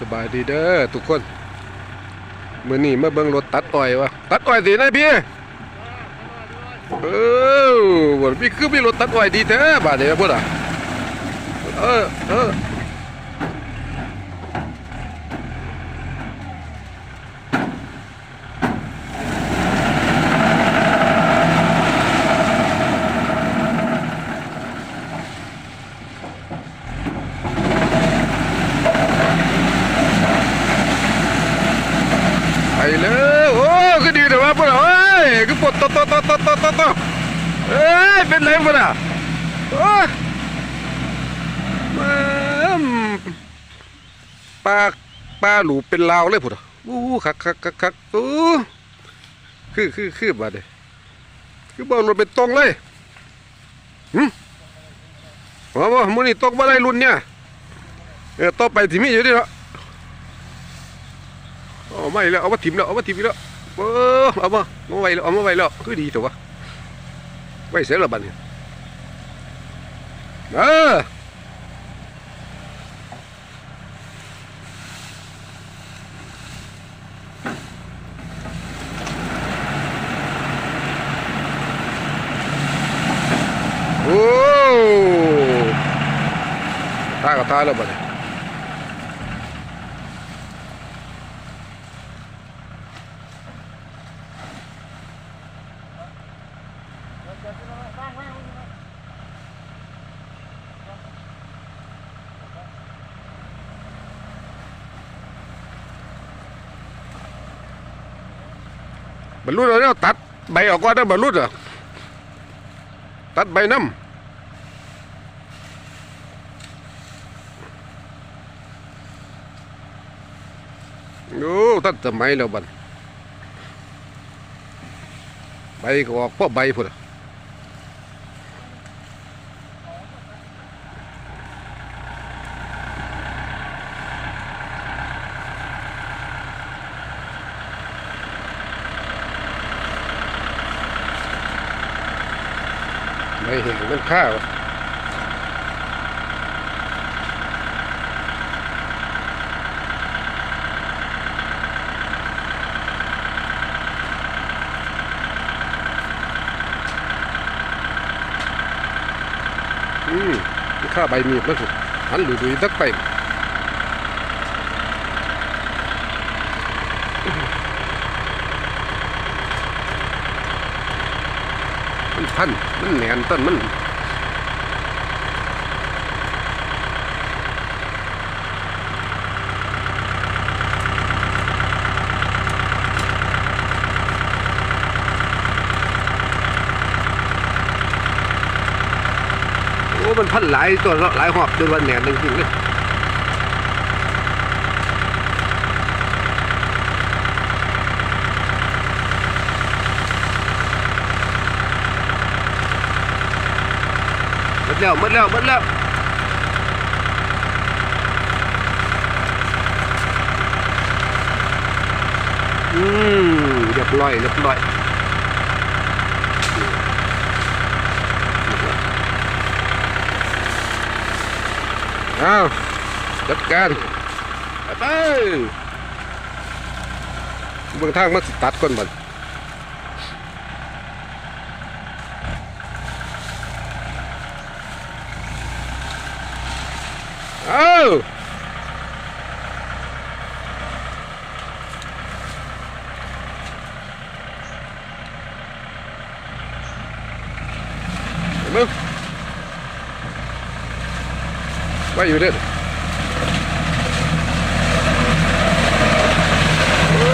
สบายดีเด้อทุกคนมื่อนี้มาเบิ้งรถตัดอ้อยวะตัดอ้อยสินายพี่เออวันพี่คือมีรถตัดอ้อยดีแท้บาดนี้พุ่นอะเออเออไปเลยโอ้คือดีแต่ว่าพุ่นอะเอ้ยคือปวดตอตอตอตอตอตอตอเอ้ยเป็ นไรพุ่นอะมันปลาปลาหลูเป็นลาวเลยพุ่นอะอู้คักคักคักคักอู้คือคือคือบาดนี้คือบ่รถเป็นตรงเลยหึว่าว่ามื้อนี้ตกบ่ได้รุ่นเนี่ยเออต่อไปสิมีอยู่ดิเนาะเอาไม่แล้วเอามาถิ่มแล้วเอามาถิ่มแล้วเออเอามาเอามาไว้แล้วเอามาไว้แล้วคือดีตัววะ ไว้เสร็จแล้วบัดนี้เออโอ้ตายก็ตายแล้วบัดนี้ บรรลุแล้วเนี่ยตัดใบออกก่อนนะบรรลุอะตัดใบน้ำโอ้ตัดสมัยแล้วบันใบก็ออกเพราะใบพุ่น อะใบแห้งมันข้าวอืมข้าใบมีดมันสุดหันหลุยดุยตักไป พันมันแหนนต้นมันโอ้มันพันหลายตัวหลายหอบจนวันแหนนจริงๆเลย ดแล้วหมดแล้วหมดแล้วอืมเรียบร้อยเรียบร้อยเอาจัดการไปเบื้องทางมันสตัดก่อนบั ดเอาเห็นมั้ยไว้อยู่เด้อโอ้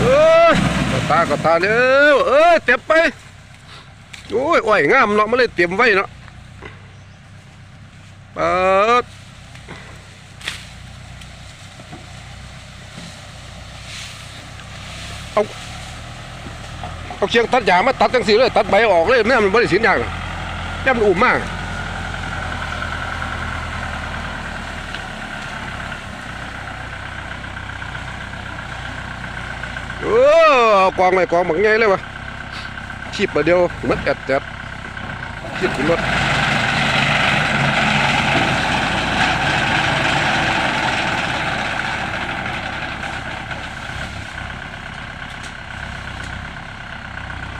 เอ้ย ก็ตาก็ตาเด้อเอ้ยเต็มไปโอ้ยอ้อยงามเนาะมันเลยเตรียมไว้เนาะเปิดเอาเชียงตัดหญ้ามาตัดจังสีเลยตัดใบออกเลยเนี่มันบริสินอย่างเนี่ยมันอุ่มมากโอ้เอา กองไว้กองบักไงเลยวะขีบมาเดียวมัดแอดแอดขีบขึ้นรถ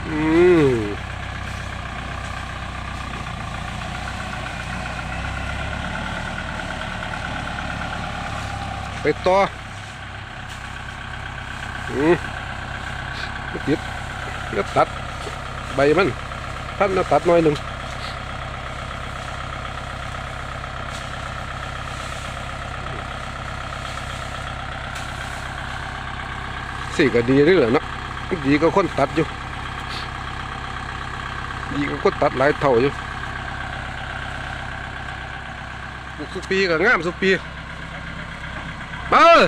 อืมไปต่อมไม่ ติดก็ตัดใบมันท่านตัดน่อยหนึ่งสี่ก็ดีด้วยเหรอเนาะดีก็คนตัดอยู่ดีก็คนตัดหลายเท่าอยู่ปลูกสุปีก็งามสุปีมาเอ้ย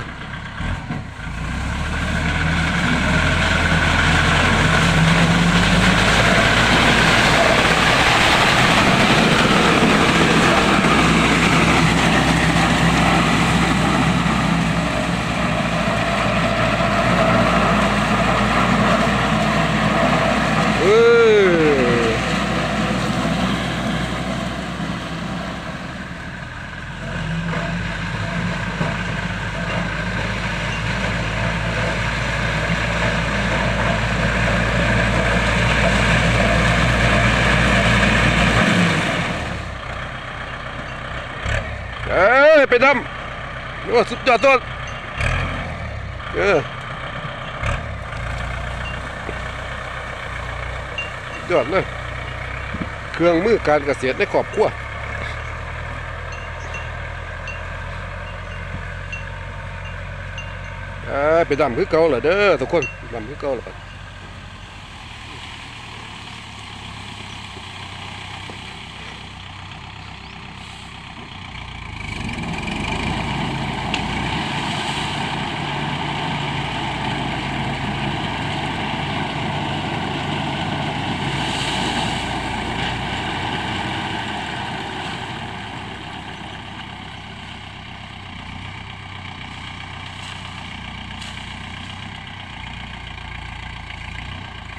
เออ เอ้ยไปดำโอ้สุดยอดต้นเออยอดเลยเครื่องมือการเกษตรในครอบครัวเอ้ไปดำคือเก่าเหรอเด้อทุกคนดำคือเก่าเหรอ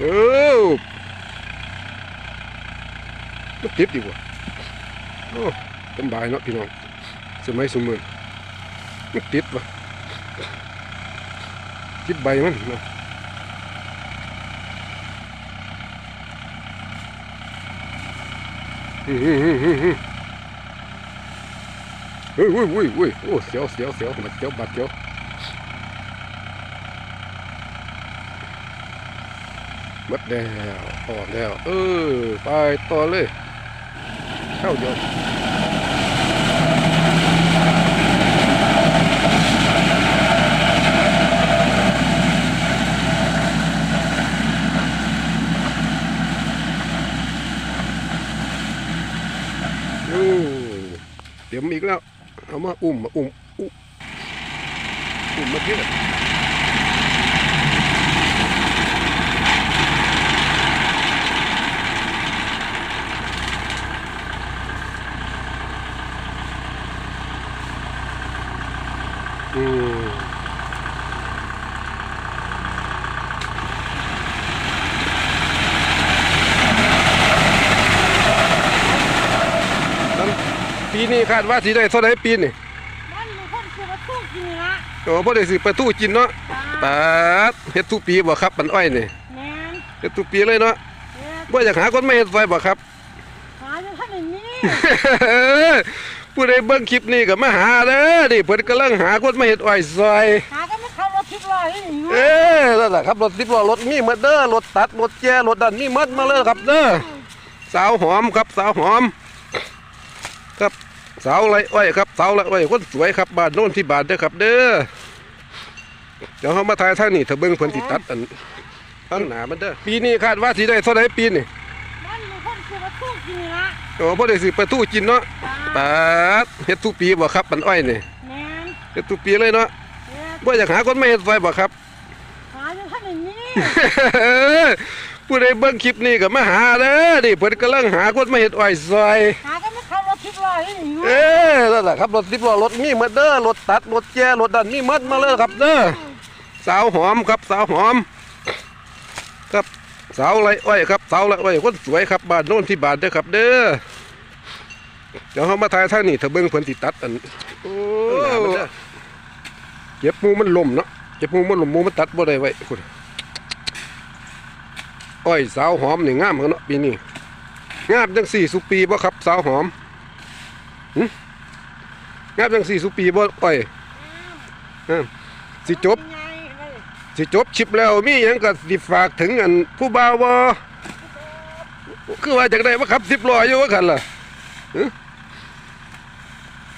เออมันติดดีกว่าโอ้สำบายเนาะพี่น้องสมัยสมัยมันติดวะติดใบมันเนาะอืมอืมอืมอืมอืมเฮ้ยเฮ้ยเฮ้ยเฮ้ยโอ้เสียวเสียวเสียวบาเสียวบาดเสียว มดแล้วออแล้ว เออ ไปต่อเลย เข้าเดียวเตรียมอีกแล้ว เอามาอุ้มมาอุ้มอุ้มมาเพื่อมแล้ว ปีนี้คาดว่าสีได้เท่าไหรปีนี่มันมีคนคือมาสู้กินละโอ้พ่อได้สิไปตู้กินเนาะจ้าปาดเฮ็ดทุกปีบ่ครับปันอ้อยนี่แมนเฮ็ดทุกปีเลยเนาะเอ๊ะบ่อยากหาคนมาเฮ็ดไฟบ่ครับหาอยู่ท่านอย่างนี้ผู้ใดเบิ่งคลิปนี้ก็มาหาเด้อดิเพิ่นกำลังหาคนมาเฮ็ดอ้อยซอย หาก็ไม่เข้ารถทิพย์ลอยอย่างนี้เอ้นั่นแหละครับรถสิบล้อรถมีหมดเด้อรถตัดรถแก่รถดันมีหมดมาเลยครับเด้อสาวหอมครับสาวหอมครับ สาวไรอ้อยครับสาวไรอ้อยคนสวยครับบ้านโน่นที่บ้านเด้อครับ เด้อเดี๋ยวเขามาถ่ายทางนี้ถ้าเบิ่งเพิ่นสิตัดอันอันหนามันเด้อปีนี้คาดว่าสิได้เท่าไหร่ปีนี่มันมีคนคือมาสู้กินละโอ้พ่อได้สิไปตู้กินเนาะจ้าปาดเฮ็ดทุกปีบ่ครับปันอ้อยนี่แมนเฮ็ดทุกปีเลยเนาะเอ๊ะบ่อยากหาคนมาเฮ็ดไฟบ่ครับหาอยู่ท่านอย่างนี้ผู้ใดเบิ่งคลิปนี้ก็มาหาเด้อดิเพิ่นกำลังหาคนมาเฮ็ดอ้อยซอยหา ก็ไม่เข้ารถทิพย์ลอยอย่างนี้เอ้นั่นแหละครับรถสิบล้อรถมีหมดเด้อรถตัดรถแก่รถดันมีหมดมาเลยครับเด้อสาวหอมครับสาวหอม ครับสาวไรอ้อยครับสาวไรอ้อยคนสวยครับบ้านโน่นที่บ้านเด้อครับ เด้อเดี๋ยวเขามาถ่ายทางนี้ถ้าเบิ่งเพิ่นสิตัดอันโอ้เก็บหมูมันล่มเนาะเก็บหมูมันล่มหมูมันตัดบ่ได้ไว้คุณอ้อยสาวหอมนี่งามกันเนาะปีนี้งามจังสี่สุปีบ่ครับ สาวหอมหึ งามจังสี่สุปีบ่อ้อยงามสิจบไงเว้ยสิจบชิปแล้วมีหยังก็สิฝากถึงอันผู้บ่าวบ่คือว่าจากได้ว่าขับสิบล้ออยู่ว่าคันล่ะหึ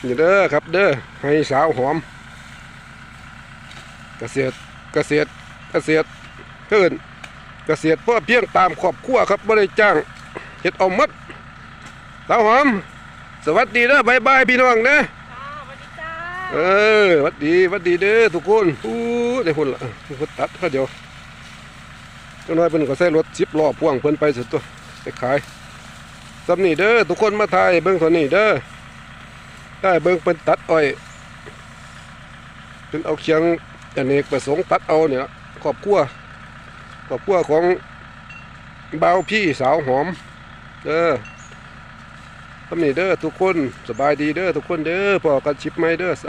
นี่เด้อครับเด้อให้สาวหอม เกษตรเกษตรเกษตรเพิ่นเกษตรเพื่อเพียงตามครอบครัวครับบ่ได้จ้างเฮ็ดเอาหมัดสาวหอม สวัสดีเด้อบายบายพี่น้องนะจ้าสวัสดีจ้าเออหวัดดีหวัดดีเด้อทุกคนอู้ได้คนละคนตัดเขาเดียวจังน้อยเพิ่นก็ใส่รถสิบล้อพ่วงเพิ่นไปสุดตัวไปขายสำนี่เด้อทุกคนมาถ่ายเบิ่งเท่านี้เด้อได้เบิ่งเพิ่นตัดอ้อยเพิ่นเอาเคียงอเนกประสงค์ตัดเอาเนี่ยล่ะครอบครัวครอบครัวของบ่าวพี่สาวหอมเด้อ สำนี่เด้อทุกคนสบายดีเด้อทุกคนเด้อพอกันชิปไหมเด้อส